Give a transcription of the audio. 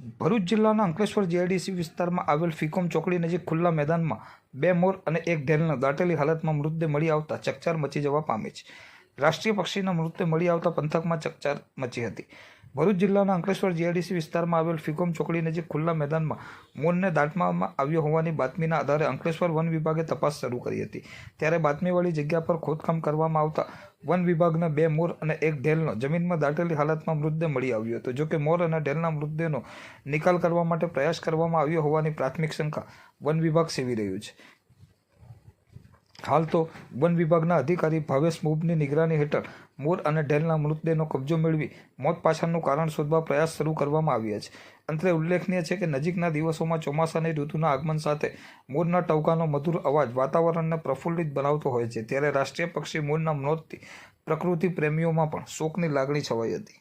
ભરૂચ જિલ્લાના અંકલેશ્વર જીઆઈડીસી વિસ્તારમાં આવેલ ફિકોમ ચોકડી નજીક ખુલ્લા મેદાનમાં બે મોર અને એક ઢેલનો દાટેલી હાલતમાં મૃતદેહ મળી આવતા ચકચાર મચી જવા પામી છે. રાષ્ટ્રીય પક્ષીના મૃતદેહ મળી આવતા પંથકમાં ચકચાર મચી હતી. ભરૂચ જિલ્લાના અંકલેશ્વર જીઆઈડીસી વિસ્તારમાં આવેલ ફિગોમ ચોકડી નજીક ખુલ્લા મેદાનમાં મોરને દાટવામાં આવ્યો હોવાની બાતમીના આધારે અંકલેશ્વર વન વિભાગે તપાસ શરૂ કરી હતી. ત્યારે બાતમીવાળી જગ્યા પર ખોદકામ કરવામાં આવતા વન વિભાગના બે મોર અને એક ઢેલનો જમીનમાં દાટેલી હાલતમાં મૃતદેહ મળી આવ્યો હતો. જોકે મોર અને ઢેલના મૃતદેહનો નિકાલ કરવા માટે પ્રયાસ કરવામાં આવ્યો હોવાની પ્રાથમિક શંકા વન વિભાગ સેવી રહ્યું છે. હાલ તો વન વિભાગના અધિકારી ભાવેશ મુબની નિગરાની હેઠળ મોર અને ઢેલના મૃતદેહનો કબજો મેળવી મોત પાછળનું કારણ શોધવા પ્રયાસ શરૂ કરવામાં આવ્યા છે. અંતરે ઉલ્લેખનીય છે કે નજીકના દિવસોમાં ચોમાસાની ઋતુના આગમન સાથે મોરના ટવકાનો મધુર અવાજ વાતાવરણને પ્રફુલ્લિત બનાવતો હોય છે. ત્યારે રાષ્ટ્રીય પક્ષી મોરના મોતથી પ્રકૃતિ પ્રેમીઓમાં પણ શોકની લાગણી છવાઈ હતી.